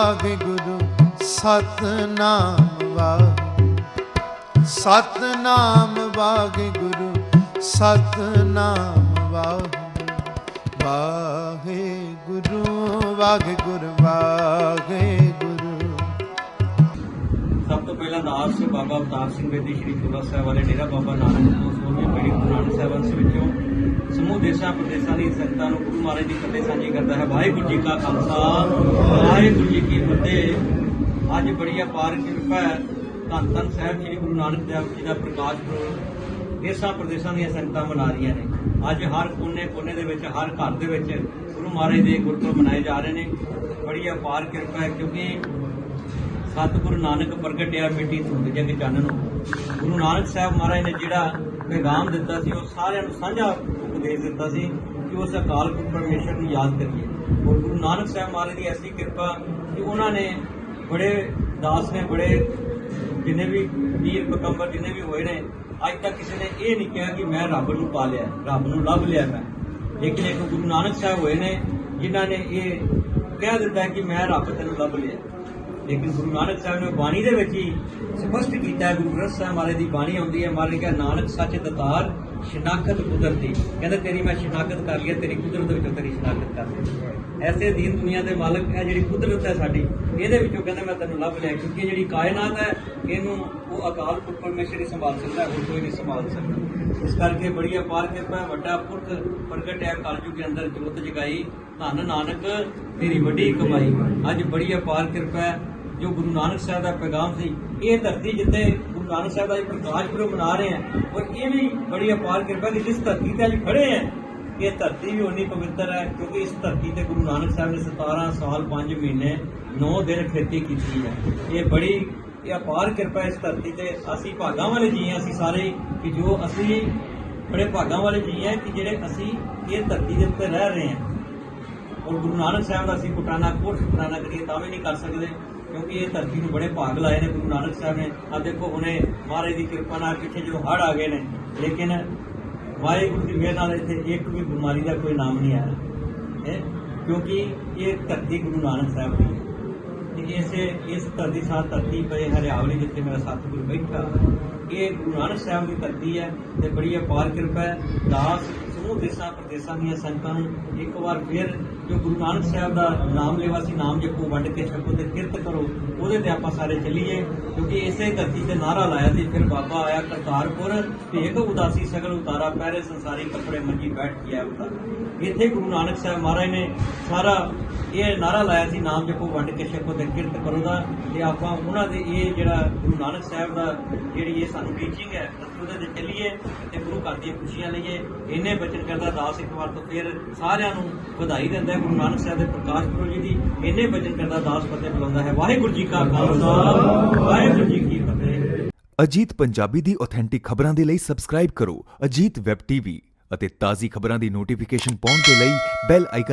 ਵਾਹਿਗੁਰੂ ਸਤਨਾਮ ਵਾਹਿਗੁਰੂ ਸਤਨਾਮ ਵਾਹਿਗੁਰੂ ਸਤਨਾਮ ਵਾਹਿਗੁਰੂ ਵਾਹਿਗੁਰੂ ਵਾਹਿਗੁਰੂ ਸਭ ਤੋਂ ਪਹਿਲਾਂ ਦਾਸ ਬਾਬਾ ਅਵਤਾਰ ਸਿੰਘ ਬੇਦੀ ਸ਼੍ਰੀ ਗੁਰੂ ਸਾਹਿਬ ਵਾਲੇ ਡੇਰਾ ਬਾਬਾ ਨਾਨਕ ਤੋਂ ਸੋਹਣੀ ਪੀੜੀ ਗੁਰੂ ਨਾਨਕ ਦੇ ਵਿੱਚੋਂ ਦੇਸ਼ਾਂ ਪ੍ਰਦੇਸ਼ਾਂ ਦੀ ਸੰਗਤਾਂ ਨੂੰ ਗੁਰੂ ਮਹਾਰਾਜ ਦੀ ਫਤਿਹ ਸਾਂਝੀ ਕਰਦਾ ਹੈ। ਵਾਹਿਗੁਰੂ ਜੀ ਕਾ ਖਾਲਸਾ, ਵਾਹਿਗੁਰੂ ਜੀ ਕੀ ਫਤਿਹ। ਅੱਜ ਬੜੀ ਅਪਾਰ ਕਿਰਪਾ ਹੈ, ਧੰਨ ਧੰਨ ਸਾਹਿਬ ਸ਼੍ਰੀ ਗੁਰੂ ਨਾਨਕ ਦੇਵ ਜੀ ਦਾ ਪ੍ਰਕਾਸ਼ ਪੁਰਬ ਦੇਸ਼ਾਂ ਪ੍ਰਦੇਸ਼ਾਂ ਦੀਆਂ ਸੰਗਤਾਂ ਮਨਾ ਰਹੀਆਂ ਨੇ। ਅੱਜ ਹਰ ਕੋਨੇ ਕੋਨੇ ਦੇ ਵਿੱਚ, ਹਰ ਘਰ ਦੇ ਵਿੱਚ ਗੁਰੂ ਮਹਾਰਾਜ ਦੇ ਗੁਰਪੁਰਬ ਮਨਾਏ ਜਾ ਰਹੇ ਨੇ। ਬੜੀ ਅਪਾਰ ਕਿਰਪਾ ਹੈ ਕਿਉਂਕਿ ਸਤਿਗੁਰੂ ਨਾਨਕ ਪ੍ਰਗਟਿਆ ਮਿੱਟੀ ਧੁੰਦ ਜਗ ਚਾਨਣ ਗੁਰੂ ਨਾਨਕ ਸਾਹਿਬ ਮਹਾਰਾਜ ਨੇ ਜਿਹੜਾ ਪੈਗਾਮ ਦਿੱਤਾ ਸੀ, ਉਹ ਸਾਰਿਆਂ ਨੂੰ ਸਾਂਝਾ ਉਪਦੇਸ਼ ਦਿੱਤਾ ਸੀ ਕਿ ਉਸ ਅਕਾਲ ਪੁਰਖ ਪਰਮੇਸ਼ਰ ਨੂੰ ਯਾਦ ਕਰੀਏ। ਔਰ ਗੁਰੂ ਨਾਨਕ ਸਾਹਿਬ ਮਹਾਰਾਜ ਦੀ ਐਸੀ ਕਿਰਪਾ ਕਿ ਉਹਨਾਂ ਨੇ ਬੜੇ ਦਾਸ ਨੇ, ਬੜੇ ਜਿੰਨੇ ਵੀ ਵੀਰ ਪਕੰਬਰ ਜਿੰਨੇ ਵੀ ਹੋਏ ਨੇ, ਅੱਜ ਤੱਕ ਕਿਸੇ ਨੇ ਇਹ ਨਹੀਂ ਕਿਹਾ ਕਿ ਮੈਂ ਰੱਬ ਨੂੰ ਪਾ ਲਿਆ, ਰੱਬ ਨੂੰ ਲੱਭ ਲਿਆ ਮੈਂ। ਲੇਕਿਨ ਇੱਕ ਗੁਰੂ ਨਾਨਕ ਸਾਹਿਬ ਹੋਏ ਨੇ, ਜਿਨ੍ਹਾਂ ਨੇ ਇਹ ਕਹਿ ਦਿੱਤਾ ਕਿ ਮੈਂ ਰੱਬ ਤੈਨੂੰ ਲੱਭ ਲਿਆ। ਲੇਕਿਨ ਗੁਰੂ ਨਾਨਕ ਸਾਹਿਬ ਨੇ ਬਾਣੀ ਦੇ ਵਿੱਚ ਹੀ ਸਪਸ਼ਟ ਕੀਤਾ ਗੁਰੂ ਗ੍ਰੰਥ ਸਾਹਿਬ ਮਹਾਰਾਜ ਦੀ ਬਾਣੀ ਆਉਂਦੀ ਹੈ ਮਹਾਰਾਜ ਕਿਹਾ ਨਾਨਕ ਸੱਚ ਦਤਾਰ, ਸ਼ਨਾਖਤ ਕੁਦਰਤੀ। ਕਹਿੰਦਾ ਤੇਰੀ ਮੈਂ ਸ਼ਨਾਖਤ ਕਰ ਲਿਆ ਤੇਰੀ ਕੁਦਰਤ ਵਿੱਚੋਂ ਤੇਰੀ ਸ਼ਨਾਖਤ ਕਰ ਲਈ ਐਸੇ ਦੀਨ ਦੁਨੀਆ ਦੇ ਮਾਲਕ ਹੈ ਜਿਹੜੀ ਕੁਦਰਤ ਹੈ ਸਾਡੀ। ਇਹਦੇ ਵਿੱਚੋਂ ਕਹਿੰਦਾ ਮੈਂ ਤੈਨੂੰ ਲੱਭ ਲਿਆ, ਕਿਉਂਕਿ ਜਿਹੜੀ ਕਾਇਨਾਤ ਹੈ, ਇਹਨੂੰ ਉਹ ਅਕਾਲ ਪੁਰਖ ਪਰਮੇਸ਼ਰ ਹੀ ਸੰਭਾਲ ਸਕਦਾ ਹੈ, ਹੋਰ ਕੋਈ ਨਹੀਂ ਸੰਭਾਲ ਸਕਦਾ। ਇਸ ਕਰਕੇ ਬੜੀ ਅਪਾਰ ਕਿਰਪਾ ਵੱਡਾ ਪੁਰਖ ਪ੍ਰਗਟ ਹੈ ਕਲਯੁਗ ਦੇ ਅੰਦਰ ਜੋਤ ਜਗਾਈ, ਧੰਨ ਨਾਨਕ, ਤੇਰੀ ਵੱਡੀ ਕਮਾਈ। ਅੱਜ ਬੜੀ ਅਪਾਰ ਕਿਰਪਾ ਹੈ ਜੋ ਗੁਰੂ ਨਾਨਕ ਸਾਹਿਬ ਦਾ ਪੈਗਾਮ ਸੀ, ਇਹ ਧਰਤੀ ਜਿੱਥੇ ਗੁਰੂ ਨਾਨਕ ਸਾਹਿਬ ਦਾ ਇਹ ਪ੍ਰਕਾਸ਼ ਪੁਰਬ ਮਨਾ ਰਹੇ ਹਾਂ ਔਰ ਇਹ ਵੀ ਬੜੀ ਅਪਾਰ ਕਿਰਪਾ ਕਿ ਜਿਸ ਧਰਤੀ ਤੇ ਅੱਜ ਖੜੇ ਹਾਂ ਇਹ ਧਰਤੀ ਵੀ ਉਨੀ ਪਵਿੱਤਰ ਹੈ, ਕਿਉਂਕਿ ਇਸ ਧਰਤੀ ਤੇ ਗੁਰੂ ਨਾਨਕ ਸਾਹਿਬ ਨੇ 17 ਸਾਲ 5 ਮਹੀਨੇ 9 ਦਿਨ ਖੇਤੀ ਕੀਤੀ ਹੈ। ਇਹ ਬੜੀ, ਇਹ ਅਪਾਰ ਕਿਰਪਾ ਇਸ ਧਰਤੀ ਤੇ, ਅਸੀਂ ਭਾਗਾਂ ਵਾਲੇ ਜੀ ਹਾਂ, ਅਸੀਂ ਸਾਰੇ ਕਿ ਜੋ ਅਸੀਂ ਬੜੇ ਭਾਗਾਂ ਵਾਲੇ ਜੀ ਹਾਂ, ਕਿ ਜਿਹੜੇ ਅਸੀਂ ਇਹ ਧਰਤੀ ਦੇ ਉੱਤੇ ਰਹਿ ਰਹੇ ਹਾਂ। ਔਰ ਗੁਰੂ ਨਾਨਕ ਸਾਹਿਬ ਦਾ ਅਸੀਂ ਪੁਟਾਨਾ ਕੋਟ ਪੁਟਾਨਾ ਕਰੀਏ, ਤਾਂ ਵੀ ਨਹੀਂ ਕਰ ਸਕਦੇ। ਕਿਉਂਕਿ ਇਹ ਧਰਤੀ ਨੂੰ ਬੜੇ ਭਾਗ ਲਾਏ ਨੇ, ਗੁਰੂ ਨਾਨਕ ਸਾਹਿਬ ਨੇ। ਆ ਦੇਖੋ, ਹੁਣੇ ਮਹਾਰਾਜ ਦੀ ਕਿਰਪਾ ਨਾਲ ਪਿੱਛੇ ਜਦੋਂ ਹੜ੍ਹ ਆ ਗਏ ਨੇ। ਲੇਕਿਨ ਵਾਹਿਗੁਰੂ ਦੀ ਮਿਹਰ ਨਾਲ ਇੱਥੇ ਇੱਕ ਵੀ ਬਿਮਾਰੀ ਦਾ ਕੋਈ ਨਾਮ ਨਹੀਂ ਆਇਆ। ਹੈ? ਕਿਉਂਕਿ ਇਹ ਧਰਤੀ ਗੁਰੂ ਨਾਨਕ ਸਾਹਿਬ ਦੀ ਹੈ। ਤੇ ਇਸੇ, ਇਸ ਧਰਤੀ ਸਾਹ ਧਰਤੀ ਪਏ ਹਰਿਆਵਲੀ, ਜਿੱਥੇ ਮੇਰਾ ਸਤਿਗੁਰੂ ਬੈਠਾ। ਇਹ ਗੁਰੂ ਨਾਨਕ ਸਾਹਿਬ ਦੀ ਧਰਤੀ ਹੈ ਤੇ ਬੜੀ ਅਪਾਰ ਕਿਰਪਾ ਹੈ। ਦਾਸ ਸਮੂਹ ਦੇਸ਼ਾਂ ਪ੍ਰਦੇਸ਼ਾਂ ਦੀਆਂ ਸੰਗਤਾਂ ਨੂੰ ਇੱਕ ਵਾਰ ਫਿਰ ਜੋ ਗੁਰੂ ਨਾਨਕ ਸਾਹਿਬ ਦਾ ਨਾਮ ਲੈਵਾ ਸੀ, ਨਾਮ ਜਪੋ ਵੰਡ ਕੇ ਛਕੋ ਤੇ ਕਿਰਤ ਕਰੋ, ਉਹਦੇ ਤੇ ਆਪਾਂ ਸਾਰੇ ਚੱਲੀਏ, ਕਿਉਂਕਿ ਇਸੇ ਧਰਤੀ ਤੇ ਨਾਰਾ ਲਾਇਆ ਸੀ, ਫਿਰ ਬਾਬਾ ਆਇਆ ਕਰਤਾਰਪੁਰ ਭੇਖ ਉਦਾਸੀ ਸਗਲ ਉਤਾਰਾ ਪਹਿਰੇ ਸੰਸਾਰੀ ਕੱਪੜੇ ਮੰਜੀ ਬੈਠ ਗਿਆ ਉਤਾਰਾ ਇੱਥੇ ਗੁਰੂ ਨਾਨਕ ਸਾਹਿਬ ਮਹਾਰਾਜ ਨੇ ਸਾਰਾ ਇਹ ਨਾਰਾ ਲਾਇਆ ਸੀ, ਨਾਮ ਜਪੋ ਵੰਡ ਕੇ ਛਕੋ ਤੇ ਕਿਰਤ ਕਰੋ ਦਾ, ਤੇ ਆਪਾਂ ਉਹਨਾਂ ਦੇ ਇਹ ਜਿਹੜਾ ਗੁਰੂ ਨਾਨਕ ਸਾਹਿਬ ਦਾ ਜਿਹੜੀ ਇਹ ਸਾਨੂੰ ਟੀਚਿੰਗ ਹੈ, ਉਹਦੇ ਤੇ ਚੱਲੀਏ ਤੇ ਗੁਰੂ ਘਰ ਦੀਆਂ ਖੁਸ਼ੀਆਂ ਲਈਏ। ਇੰਨੇ ਬਚਨ ਕਰਦਾ, ਦਾਸ ਇੱਕ ਵਾਰ ਤੋਂ ਫਿਰ ਸਾਰਿਆਂ ਨੂੰ ਵਧਾਈ ਦਿੰਦਾ ਹੈ। ਗੁਰੂ ਨਾਨਕ ਸਾਹਿਬ ਦੇ ਪ੍ਰਕਾਸ਼ ਪੁਰਬ ਜੀ ਦੀ ਇੰਨੇ ਬਚਨ ਕਰਦਾ, ਦਾਸ ਫਤਿਹ ਬੁਲਾਉਂਦਾ ਹੈ। ਵਾਹਿਗੁਰੂ ਜੀ ਕਾ ਖਾਲਸਾ, ਵਾਹਿਗੁਰੂ ਜੀ ਕੀ ਫਤਿਹ। ਅਜੀਤ ਪੰਜਾਬੀ ਦੀ ਆਥੈਂਟਿਕ ਖਬਰਾਂ ਦੇ ਲਈ ਸਬਸਕ੍ਰਾਈਬ ਕਰੋ ਅਜੀਤ ਵੈਬ ਟੀਵੀ ਅਤੇ ਤਾਜ਼ੀ ਖਬਰਾਂ ਦੀ ਨੋਟੀਫਿਕੇਸ਼ਨ ਪਾਉਣ ਦੇ ਲਈ ਬੈਲ ਆਈਕਨ